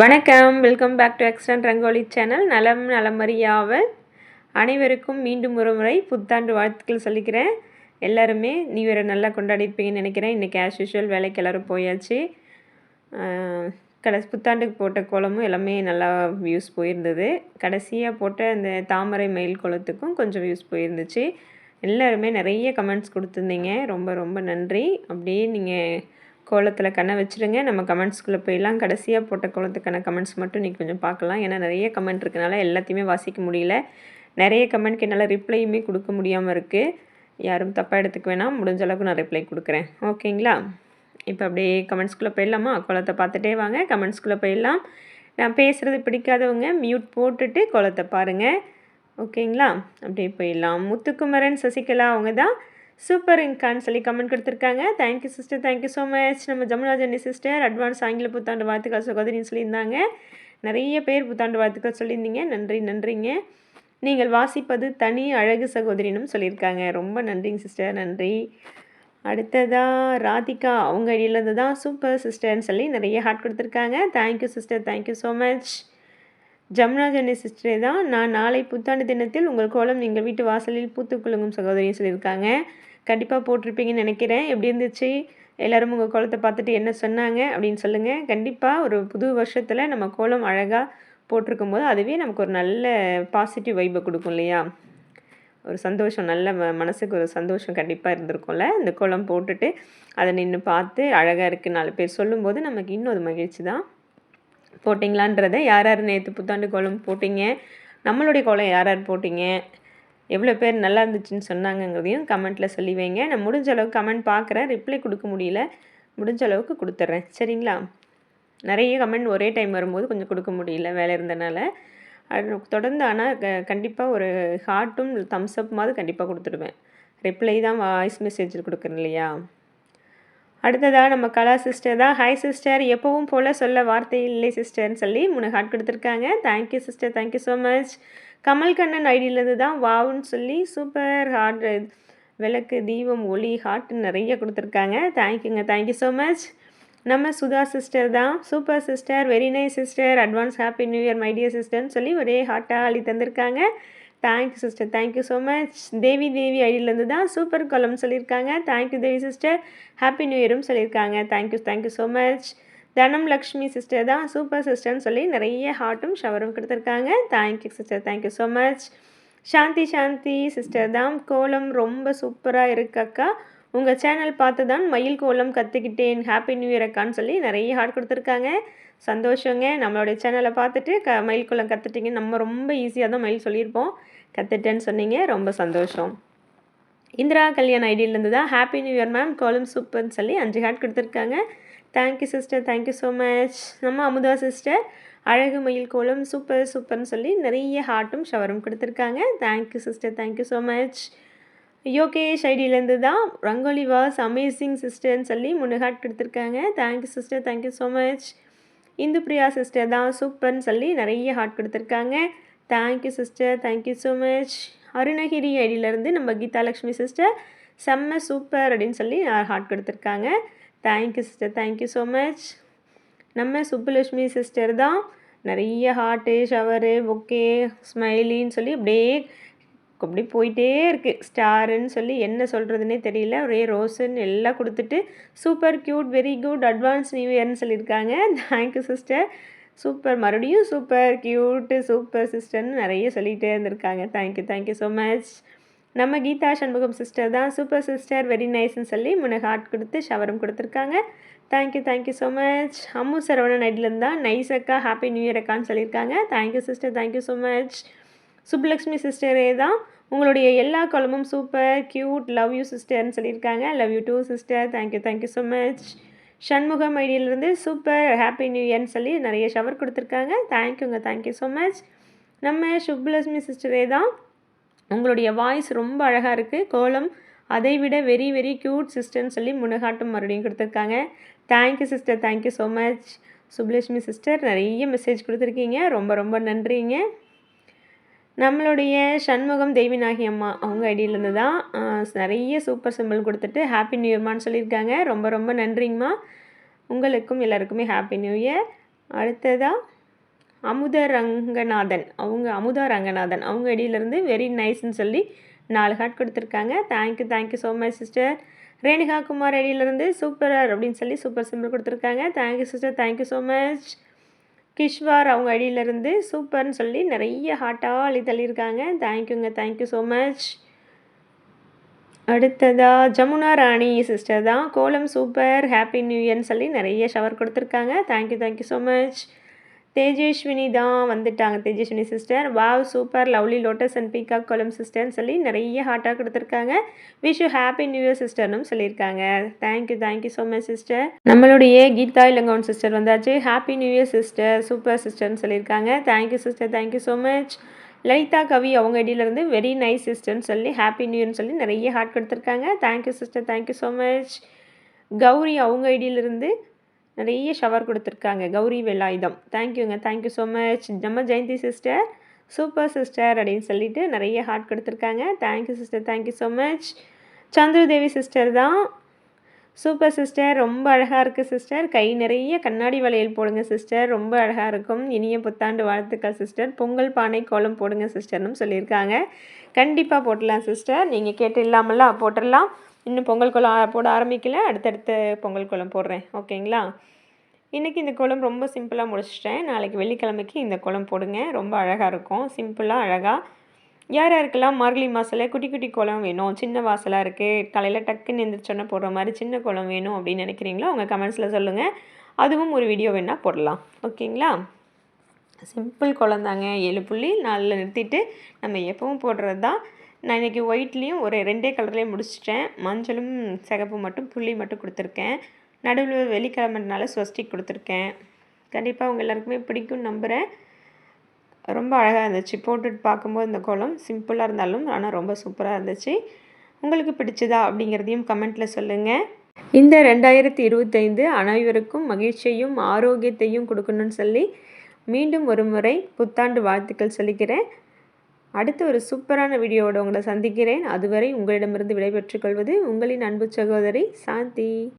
வணக்கம். Welcome back to எக்ஸ்டன் rangoli channel நலம் நலமறியாவ அனைவருக்கும் மீண்டும் ஒரு முறை புத்தாண்டு வாழ்த்துக்கள் சொல்லிக்கிறேன். எல்லாருமே நியூ இயரை நல்லா கொண்டாடிருப்பீங்கன்னு நினைக்கிறேன். இன்றைக்கி ஆஸ் யூஷுவல் வேலைக்கு எல்லோரும் போயாச்சு. கடைசி புத்தாண்டுக்கு போட்ட கோலமும் எல்லாமே நல்லா வியூஸ் போயிருந்தது. கடைசியாக போட்ட அந்த தாமரை மயில் கோலத்துக்கும் கொஞ்சம் வியூஸ் போயிருந்துச்சு. எல்லாருமே நிறைய கமெண்ட்ஸ் கொடுத்துருந்தீங்க. ரொம்ப ரொம்ப நன்றி. அப்படியே நீங்கள் கோலத்தில் கண்ணை வச்சுருங்க. நம்ம கமெண்ட்ஸ்குள்ளே போயிடலாம். கடைசியாக போட்ட கோலத்துக்கான கமெண்ட்ஸ் மட்டும் நீங்கள் கொஞ்சம் பார்க்கலாம். ஏன்னா நிறைய கமெண்ட் இருக்கனால எல்லாத்தையுமே வாசிக்க முடியல. நிறைய கமெண்ட்க்கு என்னால் ரிப்ளையுமே கொடுக்க முடியாமல் இருக்குது யாரும் தப்பாக எடுத்துக்க வேணாம். முடிஞ்ச அளவுக்கு நான் ரிப்ளை கொடுக்குறேன். ஓகேங்களா? இப்போ அப்படியே கமெண்ட்ஸ்குள்ளே போயிடலாமா? கோலத்தை பார்த்துட்டே வாங்க. கமெண்ட்ஸ்குள்ளே போயிடலாம். நான் பேசுகிறது பிடிக்காதவங்க மியூட் போட்டுட்டு கோலத்தை பாருங்கள் ஓகேங்களா? அப்படியே போயிடலாம். முத்துக்குமரன் சசிகலா அவங்க தான் சூப்பர் இங்கான்னு சொல்லி கமெண்ட் கொடுத்துருக்காங்க. Thank you sister thank you so much நம்ம ஜமுனா சிஸ்டர் அட்வான்ஸ் ஆங்கில புத்தாண்டு வாழ்த்துக்கள் சகோதரின்னு சொல்லியிருந்தாங்க. நிறைய பேர் புத்தாண்டு வாழ்த்துக்கள் சொல்லியிருந்தீங்க. நன்றி நன்றிங்க. நீங்கள் வாசிப்பது தனி அழகு சகோதரினும் சொல்லியிருக்காங்க. ரொம்ப நன்றிங்க சிஸ்டர் நன்றி. அடுத்ததாக ராதிகா. அவங்க ஐடியிலேருந்து தான் சூப்பர் சிஸ்டர்னு சொல்லி நிறைய ஹார்ட் கொடுத்துருக்காங்க. Thank you sister thank you so much Jamuna Jenny சிஸ்டரே தான். நான் நாளை புத்தாண்டு தினத்தில் உங்கள் கோலம் எங்கள் வீட்டு வாசலில் பூத்துக் குலுங்கும் சகோதரின்னு சொல்லியிருக்காங்க. கண்டிப்பாக போட்டிருப்பீங்கன்னு நினைக்கிறேன். எப்படி இருந்துச்சு? எல்லோரும் உங்கள் கோலத்தை பார்த்துட்டு என்ன சொன்னாங்க? அப்படின்னு சொல்லுங்கள் கண்டிப்பாக ஒரு புது வருஷத்தில் நம்ம கோலம் அழகாக போட்டிருக்கும் போது அதுவே நமக்கு ஒரு நல்ல பாசிட்டிவ் வைப்பை கொடுக்கும் இல்லையா? ஒரு சந்தோஷம் நல்ல ம மனசுக்கு ஒரு சந்தோஷம் கண்டிப்பாக இருந்திருக்கும்ல. இந்த கோலம் போட்டுட்டு அதை நின்று பார்த்து அழகாக இருக்குது நாலு பேர் சொல்லும்போது நமக்கு இன்னும் ஒரு மகிழ்ச்சி தான். போட்டிங்களான்றதை யார் யார் நேற்று புத்தாண்டு கோலம் போட்டிங்க? நம்மளுடைய கோலம் யார் யார் போட்டிங்க? எவ்வளோ பேர் நல்லா இருந்துச்சுன்னு சொன்னாங்கங்கிறதையும் கமெண்ட்டில் சொல்லி வைங்க. நான் முடிஞ்ச அளவுக்கு கமெண்ட் பார்க்குறேன். ரிப்ளை கொடுக்க முடியல. முடிஞ்ச அளவுக்கு கொடுத்துட்றேன். சரிங்களா? நிறைய கமெண்ட் ஒரே டைம் வரும்போது கொஞ்சம் கொடுக்க முடியல வேலை இருந்தனால. அது தொடர்ந்து ஆனால் க கண்டிப்பாக ஒரு ஹார்ட்டும் தம்ஸ் அப் மாதிரி கண்டிப்பாக கொடுத்துடுவேன். ரிப்ளை தான் வாய்ஸ் மெசேஜ் கொடுக்குறேன் இல்லையா? அடுத்ததாக நம்ம கலா சிஸ்டர் தான். ஹாய் சிஸ்டர் எப்பவும் போல் சொல்ல வார்த்தை இல்லை சிஸ்டர்னு சொல்லி மூணு ஹார்ட் கொடுத்துருக்காங்க thank you sister thank you so much Kamal Kannan ஐடியிலேருந்து தான் வாவுன்னு சொல்லி சூப்பர் ஹார்ட் விளக்கு தீபம் ஒளி ஹார்ட் நிறைய கொடுத்துருக்காங்க. தேங்க்யூங்க தேங்க்யூ ஸோ மச் நம்ம சுதா சிஸ்டர் தான். Super sister very nice sister advance happy new year my dear சிஸ்டர்னு சொல்லி ஒரே ஹார்ட்டாக அள்ளி தந்திருக்காங்க. Thank you sister thank you so much Devi Devi ஐடியிலேருந்து தான் சூப்பர் கொலம் சொல்லியிருக்காங்க. Thank you Devi sister happy new இயரும் சொல்லியிருக்காங்க. Thank you thank you so much Dhanam Lakshmi sister தான் super சிஸ்டர்னு சொல்லி நிறைய ஹார்ட்டும் ஷவரும் கொடுத்துருக்காங்க. Thank you sister thank you so much Shanthi Shanthi sister தான் கோலம் ரொம்ப சூப்பராக இருக்கக்கா உங்கள் சேனல் பார்த்து தான் மயில் கோலம் கற்றுக்கிட்டேன் ஹாப்பி நியூ இயர் அக்கான்னு சொல்லி நிறைய ஹார்ட் கொடுத்துருக்காங்க. சந்தோஷங்க. நம்மளுடைய சேனலை பார்த்துட்டு க மயில் கோலம் கற்றுட்டிங்க நம்ம ரொம்ப ஈஸியாக தான் மயில் சொல்லியிருப்போம். கற்றுட்டேன்னு சொன்னீங்க. ரொம்ப சந்தோஷம். இந்திரா கல்யாண் ஐடியிலேருந்து தான் ஹாப்பி நியூ இயர் மேம் கோலம் சூப்பர்னு சொல்லி அஞ்சு ஹார்ட் கொடுத்துருக்காங்க. Thank you sister thank you so much நம்ம அமுதா சிஸ்டர் அழகு மயில் கோலம் சூப்பர் சூப்பர்னு சொல்லி நிறைய ஹார்ட்டும் ஷவரும் கொடுத்துருக்காங்க. Thank you sister thank you so much Yogesh ஐடியிலேருந்து தான் ரங்கோலி வாஸ் அமேசிங் சிஸ்டர்னு சொல்லி மூணு ஹார்ட் கொடுத்துருக்காங்க. Thank you sister thank you so much Indu Priya sister தான் சூப்பர்னு சொல்லி நிறைய ஹார்ட் கொடுத்துருக்காங்க. Thank you sister thank you so much Arunagiri ஐடியிலேருந்து நம்ம கீதாலக்ஷ்மி சிஸ்டர் செம்ம சூப்பர் அப்படின்னு சொல்லி ஹார்ட் கொடுத்துருக்காங்க. Thank you sister thank you so much நம்ம சுப்புலட்சுமி சிஸ்டர் தான். நிறைய ஹார்ட்டு ஷவரு பொக்கே ஸ்மைலின்னு சொல்லி அப்படியே அப்படியே போயிட்டே இருக்குது ஸ்டாருன்னு சொல்லி என்ன சொல்கிறதுனே தெரியல. ஒரே ரோஸுன்னு எல்லாம் கொடுத்துட்டு super cute very good advance new இயர்னு சொல்லியிருக்காங்க. தேங்க்யூ சிஸ்டர் சூப்பர் மறுபடியும் சூப்பர் க்யூட்டு சூப்பர் சிஸ்டர்னு நிறைய சொல்லிகிட்டே இருந்திருக்காங்க. Thank you thank you so much நம்ம கீதா சண்முகம் சிஸ்டர் தான். சூப்பர் சிஸ்டர் வெரி நைஸ்ன்னு சொல்லி முன்ன ஹார்ட் கொடுத்து ஷவரும் கொடுத்துருக்காங்க. Thank you thank you so much Ammu Saravanan நைட்லேருந்து தான் நைஸ் அக்கா ஹாப்பி நியூ இயர் அக்கான்னு சொல்லியிருக்காங்க. Thank you sister thank you so much Subbulakshmi சிஸ்டரே தான். உங்களுடைய எல்லா காலமும் சூப்பர் க்யூட் லவ் யூ சிஸ்டர்னு சொல்லியிருக்காங்க. Love you too sister thank you thank you so much Shanmugam ஐடியிலேருந்து super happy new இயர்னு சொல்லி நிறைய ஷவர் கொடுத்துருக்காங்க. தேங்க்யூங்க தேங்க்யூ ஸோ மச் நம்ம சுப்புலட்சுமி சிஸ்டரே தான். உங்களுடைய வாய்ஸ் ரொம்ப அழகாக இருக்குது கோலம் அதை விட வெரி வெரி க்யூட் சிஸ்டர்னு சொல்லி முனகாட்டம் மறுபடியும் கொடுத்துருக்காங்க. Thank you sister thank you so much Subbulakshmi sister நிறைய மெசேஜ் கொடுத்துருக்கீங்க. ரொம்ப ரொம்ப நன்றிங்க. நம்மளுடைய சண்முகம் தேவிநாகி அம்மா அவங்க ஐடியிலேருந்து தான் நிறைய சூப்பர் சிம்பிள் கொடுத்துட்டு ஹாப்பி நியூ இயர்மான்னு சொல்லியிருக்காங்க. ரொம்ப ரொம்ப நன்றிங்கம்மா. உங்களுக்கும் எல்லாருக்குமே ஹாப்பி நியூ இயர் அடுத்ததாக அமுத ரங்கநாதன். அவங்க அமுதா ரங்கநாதன். அவங்க ஐடியிலேருந்து வெரி நைஸ்ன்னு சொல்லி நாலு ஹார்ட் கொடுத்துருக்காங்க. Thank you thank you so much sister Renuka Kumar ஐடியிலேருந்து super அப்படின்னு சொல்லி சூப்பர் சிம்பிள் கொடுத்துருக்காங்க. Thank you sister thank you so much Kishwar அவங்க ஐடியிலேருந்து சூப்பர்னு சொல்லி நிறைய ஹார்ட்டாக அழி தள்ளியிருக்காங்க. தேங்க்யூங்க தேங்க்யூ ஸோ மச் அடுத்ததாக ஜமுனா ராணி சிஸ்டர் தான். கோலம் சூப்பர் ஹாப்பி நியூ இயர்னு சொல்லி நிறைய ஷவர் கொடுத்துருக்காங்க. Thank you thank you so much Tejaswini தான் வந்துட்டாங்க. Tejaswini sister wow super lovely lotus and peacock கொலம் சிஸ்டர்னு சொல்லி நிறைய ஹார்ட்டாக கொடுத்துருக்காங்க. Wish you happy new year சிஸ்டர்னும் சொல்லியிருக்காங்க. Thank you thank you so much sister நம்மளுடைய கீதா இளங்கோன் சிஸ்டர் வந்தாச்சு. Happy new year sister super சிஸ்டர்னு சொல்லியிருக்காங்க. Thank you sister thank you so much Lalitha Kavi அவங்க ஐடியிலேருந்து வெரி நைஸ் சிஸ்டர்னு சொல்லி ஹாப்பி நியூ இயர்னு சொல்லி நிறைய ஹார்ட் கொடுத்துருக்காங்க. Thank you sister thank you so much Gowri அவங்க ஐடியிலேருந்து நிறைய ஷவர் கொடுத்துருக்காங்க. கௌரி வெலாயுதம். தேங்க்யூங்க தேங்க்யூ ஸோ மச் நம்ம ஜெயந்தி சிஸ்டர் சூப்பர் சிஸ்டர் அப்படின்னு சொல்லிட்டு நிறைய ஹார்ட் கொடுத்துருக்காங்க. Thank you sister thank you so much Chandradevi sister தான். சூப்பர் சிஸ்டர் ரொம்ப அழகாக இருக்குது சிஸ்டர் கை நிறைய கண்ணாடி வளையல் போடுங்க சிஸ்டர் ரொம்ப அழகாக இருக்கும். இனிய புத்தாண்டு வாழ்த்துக்கள் சிஸ்டர் பொங்கல் பானை கோலம் போடுங்க சிஸ்டர்னு சொல்லியிருக்காங்க. கண்டிப்பாக போட்டுடலாம் சிஸ்டர் நீங்கள் கேட்டு இல்லாமல்லாம் போட்டுடலாம். இன்னும் பொங்கல் குளம் போட ஆரம்பிக்கல. அடுத்தடுத்த பொங்கல் குளம் போடுறேன். ஓகேங்களா? இன்றைக்கி இந்த குளம் ரொம்ப சிம்பிளாக முடிச்சிட்டேன். நாளைக்கு வெள்ளிக்கிழமைக்கு இந்த குளம் போடுங்க. ரொம்ப அழகாக இருக்கும். சிம்பிளாக அழகாக யார் யாருக்கெல்லாம் மார்கழி மாதத்தில் குட்டி குட்டி குளம் வேணும்? சின்ன வாசலாக இருக்குது காலையில் டக்குன்னு எந்திரிச்சோன்னே போடுற மாதிரி சின்ன குளம் வேணும் அப்படின்னு நினைக்கிறீங்களோ உங்கள் கமெண்ட்ஸில் சொல்லுங்கள் அதுவும் ஒரு வீடியோ வேணால் போடலாம். ஓகேங்களா? சிம்பிள் குளம் தாங்க. ஏழு புள்ளி நாலில் நிறுத்திட்டு நம்ம எப்பவும் போடுறது தான் நான் இன்றைக்கி ஒயிட்லேயும் ஒரு ரெண்டே கலர்லேயும் முடிச்சிட்டேன். மஞ்சளும் சிகப்பு மட்டும் புள்ளி மட்டும் கொடுத்துருக்கேன். நடுவில் வெள்ளிக்கிழமைனால ஸ்வஸ்டிக் கொடுத்துருக்கேன். கண்டிப்பாக உங்கள் எல்லாருக்குமே பிடிக்கும்னு நம்புகிறேன் ரொம்ப அழகாக இருந்துச்சு. போட்டுட்டு பார்க்கும்போது இந்த கோலம் சிம்பிளாக இருந்தாலும் ஆனால் ரொம்ப சூப்பராக இருந்துச்சு. உங்களுக்கு பிடிச்சதா அப்படிங்கிறதையும் கமெண்ட்டில் சொல்லுங்கள் இந்த ரெண்டாயிரத்தி இருபத்தைந்து அனைவருக்கும் மகிழ்ச்சியையும் ஆரோக்கியத்தையும் கொடுக்கணும்னு சொல்லி மீண்டும் ஒரு முறை புத்தாண்டு வாழ்த்துக்கள் சொல்லிக்கிறேன். அடுத்து ஒரு சூப்பரான வீடியோவோட உங்களை சந்திக்கிறேன். அதுவரை உங்களிடமிருந்து விடைபெற்றுக் கொள்வது உங்களின் அன்பு சகோதரி சாந்தி.